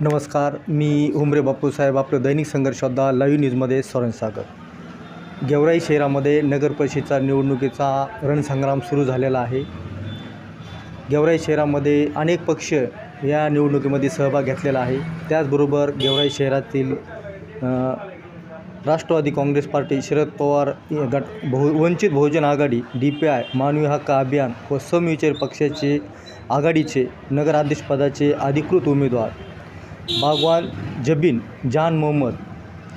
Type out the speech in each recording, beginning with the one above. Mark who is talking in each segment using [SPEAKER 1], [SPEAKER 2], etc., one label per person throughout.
[SPEAKER 1] नमस्कार मी उमरे बापूसाहेब आपलं दैनिक संघर्षोद्धा लाईव्ह न्यूजमध्ये सरण गेवराई शहरामध्ये नगरपरिषदेचा निवडणुकीचा रणसंग्राम सुरू झालेला आहे. गेवराई शहरामध्ये अनेक पक्ष या निवडणुकीमध्ये सहभाग घेतलेला आहे. त्याचबरोबर गेवराई शहरातील राष्ट्रवादी काँग्रेस पार्टी शरद पवार गट बहु Vanchit Bahujan Aghadi D P I मानवी हक्क अभियान व समविचार पक्षाचे आघाडीचे नगराध्यक्षपदाचे अधिकृत उमेदवार बागवान जबीन जान मोहम्मद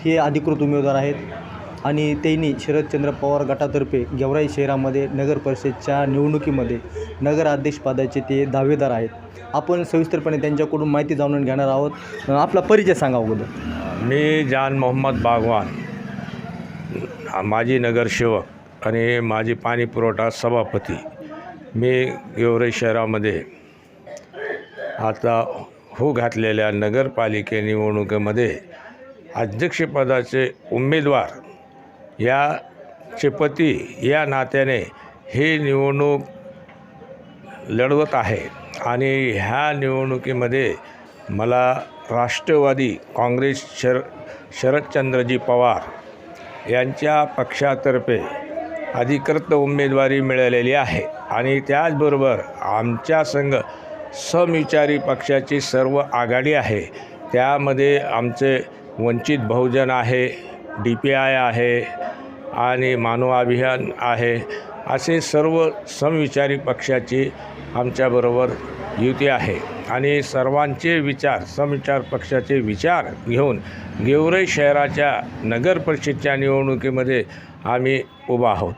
[SPEAKER 1] हे अधिकृत उमेदवार आहेत आणि त्यांनी शरदचंद्र पवार गटातर्फे गेवराई शहरामध्ये नगर परिषदच्या निवडणुकीमध्ये नगराध्यक्षपदाचे ते दावेदार आहेत. आपण सविस्तरपणे त्यांच्याकडून माहिती जाणून घेणार आहोत. आपला परिचय सांगा अगोदर.
[SPEAKER 2] मी जान मोहम्मद बागवान माजी नगरसेवक आणि माजी पाणी पुरवठा सभापती. मी गेवराई शहरामध्ये आता हो घातलेल्या नगरपालिके निवडणुकीमध्ये अध्यक्षपदाचे उमेदवार याचे पती या नात्याने ही निवडणूक लढवत आहे. आणि ह्या निवडणुकीमध्ये मला राष्ट्रवादी काँग्रेस शर शरदचंद्रजी पवार यांच्या पक्षातर्फे अधिकृत उमेदवारी मिळालेली आहे. आणि त्याचबरोबर आमच्या संघ समविचारी पक्षाची सर्व आघाडी आहे. त्यामध्ये आमचे वंचित बहुजन आहे डी पी आय आहे आणि मानव अभियान आहे. असे सर्व समविचारी पक्षाची आमच्याबरोबर युती आहे. आणि सर्वांचे विचार समविचार पक्षाचे विचार घेऊन गेवरे शहराच्या नगर परिषदच्या निवडणुकीमध्ये आम्ही उभा आहोत.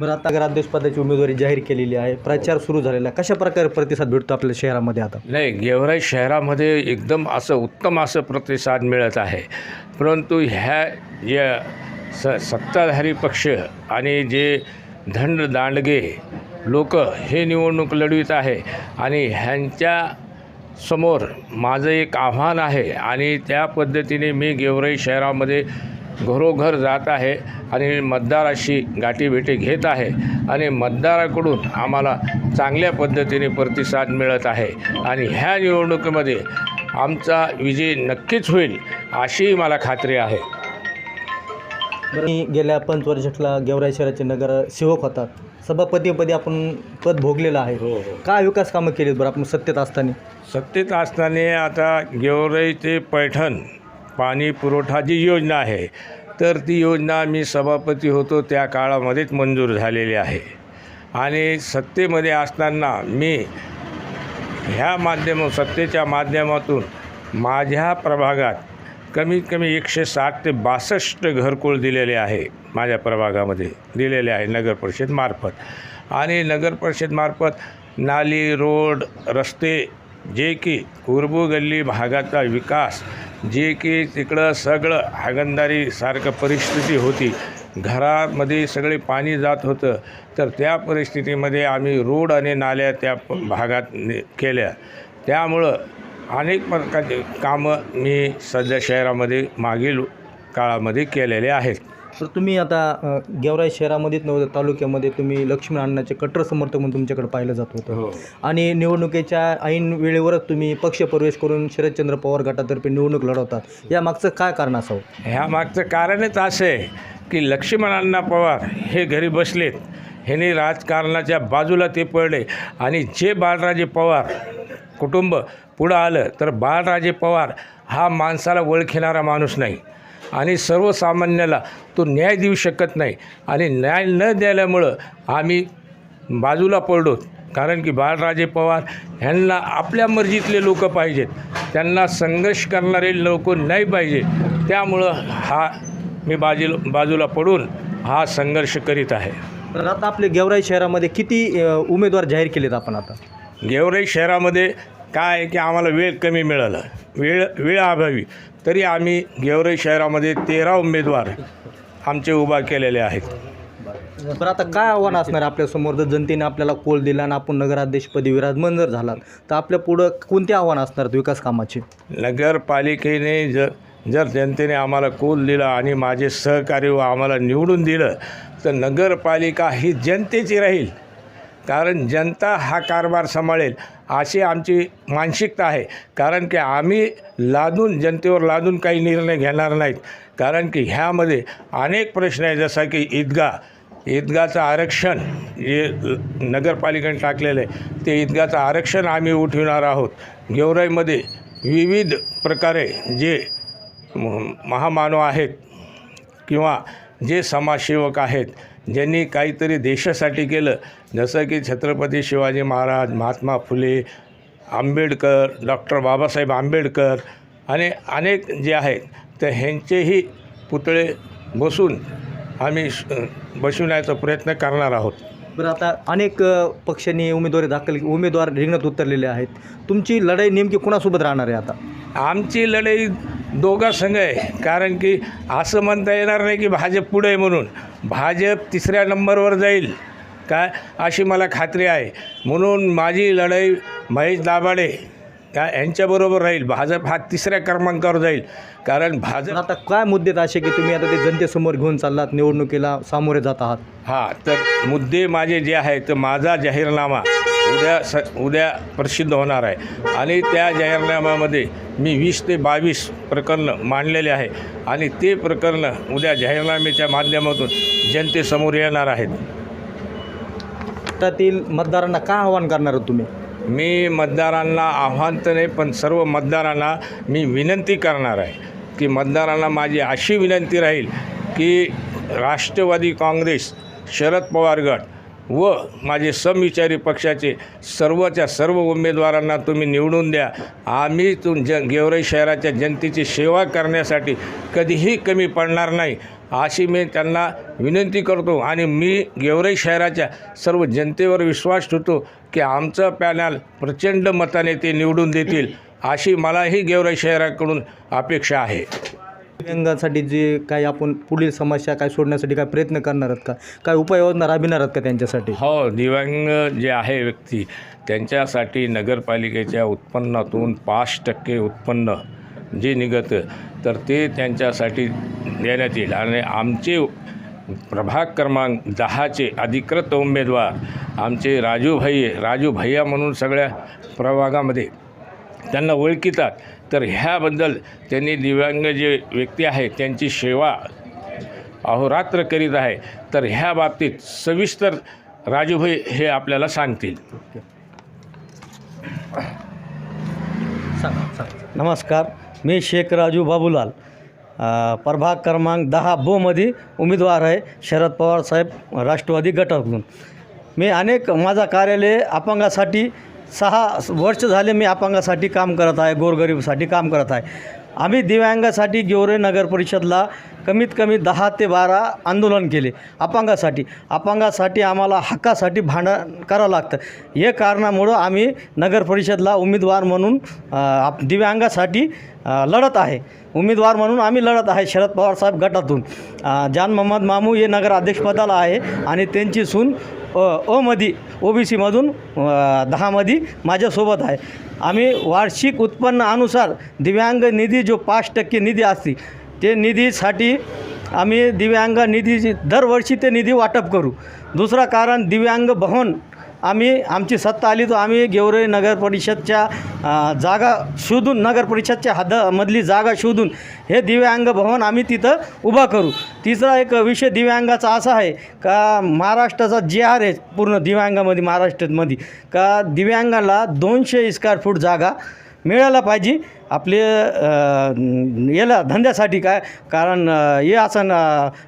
[SPEAKER 1] बरं आता नगराध्यक्षपदाची उमेदवारी जाहीर केलेली आहे. प्रचार सुरू झालेला आहे. कशा प्रकारे प्रतिसाद भेटतो आपल्या शहरामध्ये आता?
[SPEAKER 2] नाही गेवराई शहरामध्ये एकदम असं उत्तम असं प्रतिसाद मिळत आहे. परंतु ह्या या स सत्ताधारी पक्ष आणि जे धंड दांडगे लोक हे निवडणूक लढवित आहे आणि ह्यांच्या समोर माझं एक आव्हान आहे आणि त्या पद्धतीने मी गेवराई शहरामध्ये घरोघर जात आहे आणि मतदाराशी गाठीभेटी घेत आहे. आणि मतदाराकडून आम्हाला चांगल्या पद्धतीने प्रतिसाद मिळत आहे. आणि ह्या निवडणुकीमध्ये आमचा विजय नक्कीच होईल अशीही मला खात्री आहे.
[SPEAKER 1] मी गेल्या पंचवर्षातला गेवराई शहराचे नगर सेवक होतात सभापतीपदी आपण पद भोगलेलं आहे.
[SPEAKER 2] हो हो.
[SPEAKER 1] काय विकास कामं केलीत बरं आपण सत्तेत असताना?
[SPEAKER 2] सत्तेत असताना आता गेवराई ते पैठण पाणी पुरवठा जी योजना आहे तर ती योजना मी सभापती होतो त्या काळामध्येच मंजूर झालेली आहे. आणि सत्तेमध्ये असताना मी ह्या माध्यम सत्तेच्या माध्यमातून माझ्या प्रभागात कमीत कमी एकशे साठ ते बासष्ट घरकुल दिलेले आहे माझ्या प्रभागामध्ये दिलेले आहे नगर परिषदमार्फत आणि नगर परिषदमार्फत नाली रोड रस्ते जे की कुरबू गल्ली भागाचा विकास जे की तिकडं सगळं हागंदारीसारखं परिस्थिती होती. घरामध्ये सगळे पाणी जात होतं. तर त्या परिस्थितीमध्ये आम्ही रोड आणि नाल्या त्या भागात ने- केल्या. त्यामुळं अनेक प्रकारचे कामं मी सध्या शहरामध्ये मागील काळामध्ये केलेले आहेत.
[SPEAKER 1] तर तुम्ही आता गेवराई शहरामध्येच नव्हतं तालुक्यामध्ये तुम्ही लक्ष्मण अण्णाचे कट्टर समर्थक म्हणून तुमच्याकडे पाहिलं जात होतं.
[SPEAKER 2] हो.
[SPEAKER 1] आणि निवडणुकीच्या ऐन वेळेवरच तुम्ही पक्षप्रवेश करून शरदचंद्र पवार गटातर्फे निवडणूक लढवतात. या मागचं काय कारण असावं?
[SPEAKER 2] ह्या मागचं कारणच असं आहे की लक्ष्मणांना पवार हे घरी बसलेत. ह्याने राजकारणाच्या बाजूला ते पडले. आणि जे बाळराजे पवार कुटुंब पुढं आलं तर बाळराजे पवार हा माणसाला ओळखणारा माणूस नाही. आणि सर्वसामान्याला तो न्याय देऊ शकत नाही. आणि न्याय न द्यायल्यामुळं आम्ही बाजूला पडलो. कारण की बाळराजे पवार ह्यांना आपल्या मर्जीतले लोक पाहिजेत. त्यांना संघर्ष करणारे लोक नाही पाहिजे त्यामुळं हा मी बाजू बाजूला पडून हा संघर्ष करीत आहे.
[SPEAKER 1] तर आता आपले गेवराई शहरामध्ये किती उमेदवार जाहीर केलेत आपण आता?
[SPEAKER 2] गेवराई शहरामध्ये काय आहे की आम्हाला वेळ कमी मिळाला. वेळ वेळाअभावी तरी आम्ही गेवराई शहरामध्ये तेरा उमेदवार आमचे उभा केलेले आहेत.
[SPEAKER 1] बरं आता काय आव्हान असणार आहे आपल्यासमोर जर जनतेने आपल्याला कोल दिला आणि आपण नगराध्यक्षपदी विराजमान जर झालात तर आपल्या पुढं कोणते आव्हान असणार आहेत विकास कामाचे?
[SPEAKER 2] नगरपालिकेने जर जर जनतेने आम्हाला कोल दिला आणि माझे सहकार्य व आम्हाला निवडून दिलं तर नगरपालिका ही जनतेची राहील. कारण जनता हा कारभार सांभाळेल अशी आमची मानसिकता आहे. कारण की आम्ही लादून जनतेवर लादून काही निर्णय घेणार नाहीत. कारण की ह्यामध्ये अनेक प्रश्न आहे जसा की ईदगा ईदगाचं आरक्षण जे नगरपालिकेने टाकलेलं आहे ते ईदगाचं आरक्षण आम्ही उठविणार आहोत. गेवराईमध्ये विविध प्रकारे जे महामानव आहेत किंवा जे समाजसेवक आहेत ज्यांनी काहीतरी देशासाठी केलं. जसं की छत्रपती शिवाजी महाराज महात्मा फुले आंबेडकर डॉक्टर बाबासाहेब आंबेडकर आणि अनेक जे आहेत तर ह्यांचेही पुतळे बसून आम्ही श- बसविण्याचा प्रयत्न करणार आहोत.
[SPEAKER 3] बरं आता अनेक पक्षांनी उमेदवारी दाखल उमेदवार रिंगणात उतरलेले आहेत. तुमची लढाई नेमकी कुणासोबत राहणार आहे आता?
[SPEAKER 2] आमची लढाई दोघा संघ आहे. कारण की असं म्हणता येणार नाही की भाजप पुढे आहे म्हणून. भाजप तिसऱ्या नंबरवर जाईल काय? अशी मला खात्री आहे. म्हणून माझी लढाई महेश दाभाडे का यांच्याबरोबर राहील. भाजप हा तिसऱ्या क्रमांकावर जाईल. कारण भाजप
[SPEAKER 3] आता काय मुद्दे असे की तुम्ही आता ते जनतेसमोर घेऊन चाललात निवडणुकीला सामोरे जात आहात?
[SPEAKER 2] हां तर मुद्दे माझे जे आहेत तर माझा जाहीरनामा उद्या स उद्या प्रसिद्ध होणार आहे. आणि त्या जाहीरनाम्यामध्ये मी वीस ते बावीस प्रकरणं मांडलेले आहे. आणि ते प्रकरणं उद्या जाहीरनाम्याच्या माध्यमातून जनतेसमोर येणार आहेत.
[SPEAKER 3] त्यातील मतदारांना काय आव्हान करणार आहात तुम्ही?
[SPEAKER 2] मी मतदारांना आव्हान तर नाही पण सर्व मतदारांना मी विनंती करणार आहे की मतदारांना माझी अशी विनंती राहील की राष्ट्रवादी काँग्रेस शरद पवार गट व माझे समविचारी पक्षाचे सर्वच्या सर्व उमेदवारांना तुम्ही निवडून द्या. आम्ही तुम ज गेवराई शहराच्या जनतेची सेवा करण्यासाठी कधीही कमी पडणार नाही अशी मी त्यांना विनंती करतो. आणि मी गेवराई शहराच्या सर्व जनतेवर विश्वास ठेवतो की आमचं पॅनल प्रचंड मताने ते निवडून देतील अशी मलाही गेवराई शहराकडून अपेक्षा आहे.
[SPEAKER 3] दिव्यांगांसाठी जे काही आपण पुढील समस्या काय सोडण्यासाठी काय प्रयत्न करणार आहात का? काय उपाययोजना राबविणार आहात का त्यांच्यासाठी?
[SPEAKER 2] हो दिव्यांग जे आहे व्यक्ती त्यांच्यासाठी नगरपालिकेच्या उत्पन्नातून पाच टक्के उत्पन्न जे निघतं तर ते त्यांच्यासाठी देण्यात येईल. आणि आमचे प्रभाग क्रमांक दहाचे अधिकृत उमेदवार आमचे राजू भाई राजू भैया म्हणून सगळ्या प्रभागामध्ये त्यांना ओळखीतात. तर ह्याबद्दल त्यांनी दिव्यांग जे व्यक्ती आहेत त्यांची सेवा अहोरात्र करीत आहे. तर ह्या बाबतीत सविस्तर राजूभाई हे आपल्याला सांगतील.
[SPEAKER 3] नमस्कार. मी शेख राजू बाबूलाल. प्रभाग क्रमांक दहा बोमध्ये उमेदवार आहे शरद पवार साहेब राष्ट्रवादी गटाकडून. मी अनेक माझा कार्यालय अपंगासाठी सहा वर्ष झाले मी अपंगासाठी काम करत आहे गोरगरीबसाठी काम करत आहे. आम्ही दिव्यांगासाठी गेवरे नगर परिषदला कमीत कमी दहा ते बारा आंदोलन केले अपंगासाठी. अपंगासाठी आम्हाला हक्कासाठी भांडण करावं लागतं. हे कारणामुळं आम्ही नगर परिषदला उमेदवार म्हणून आप दिव्यांगासाठी लढत आहे. उमेदवार म्हणून आम्ही लढत आहे शरद पवार साहेब गटातून. जान मोहम्मद मामू हे नगर अध्यक्षपदाला आहे आणि त्यांची सून अ ओ बी सीमधून दहामध्ये माझ्यासोबत आहे. आम्ही वार्षिक उत्पन्नानुसार दिव्यांग निधी जो पाच टक्के निधी असते ते निधीसाठी आम्ही दिव्यांग निधी दरवर्षी ते निधी वाटप करू. दुसरं कारण दिव्यांग भवन आम्ही आमची सत्ता आली तर आम्ही गेवरे नगर परिषदच्या जागा शोधून नगर परिषदच्या हद्दमधली जागा शोधून हे दिव्यांग भवन आम्ही तिथं उभा करू. तिसरा एक विषय दिव्यांगाचा असा आहे का महाराष्ट्राचा जे आर आहे पूर्ण दिव्यांगामध्ये महाराष्ट्रामध्ये का दिव्यांगाला दोनशे स्क्वेअर फूट जागा मिळायला पाहिजे. आपले याला धंद्यासाठी काय कारण हे आसन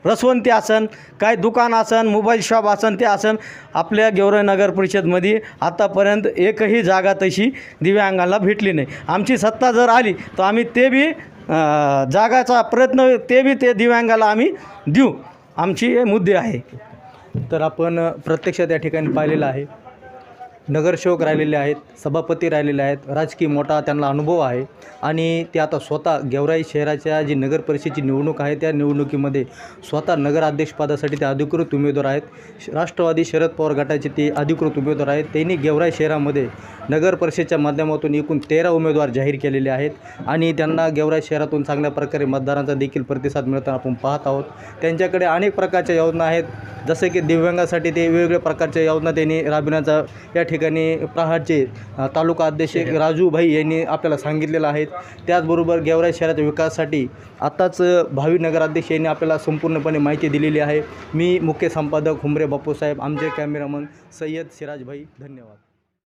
[SPEAKER 3] रसवंती आसन काय दुकान आसन मोबाईल शॉप आसन ते आसन आपल्या गेवराई नगर परिषदमध्ये आत्तापर्यंत एकही जागा तशी दिव्यांगांना भेटली नाही. आमची सत्ता जर आली तर आम्ही ते बी जागाचा प्रयत्न ते बी ते दिव्यांगाला आम्ही देऊ. आमची हे मुद्दे आहे. तर आपण प्रत्यक्षात या ठिकाणी पाहिलेलं आहे.
[SPEAKER 1] नगरसेवक राहिलेले आहेत सभापती राहिलेले आहेत. राजकीय मोठा त्यांना अनुभव आहे. आणि ते आता स्वतः गेवराई शहराच्या जी नगर परिषदेची निवडणूक आहे त्या निवडणुकीमध्ये स्वतः नगराध्यक्षपदासाठी ते अधिकृत उमेदवार आहेत. श- राष्ट्रवादी शरद पवार गटाचे ते अधिकृत उमेदवार आहेत. त्यांनी गेवराई शहरामध्ये नगर परिषदेच्या माध्यमातून एकूण तेरा उमेदवार जाहीर केलेले आहेत. आणि त्यांना गेवराई शहरातून चांगल्या प्रकारे मतदारांचा देखील प्रतिसाद मिळताना आपण पाहत आहोत. त्यांच्याकडे अनेक प्रकारच्या योजना आहेत. जसे की दिव्यांगासाठी ते वेगवेगळ्या प्रकारच्या योजना त्यांनी राबविण्याचा या ठिकाणी प्रहारचे अ, तालुका अध्यक्ष राजू भाई यांनी आपल्याला सांगितलेलं आहे. त्याचबरोबर गेवराई शहराच्या विकासासाठी आत्ताच भावी नगराध्यक्ष यांनी आपल्याला संपूर्णपणे माहिती दिलेली आहे. मी मुख्य संपादक हुमरे बापूसाहेब आमचे कॅमेरामन सय्यद सिराज भाई धन्यवाद.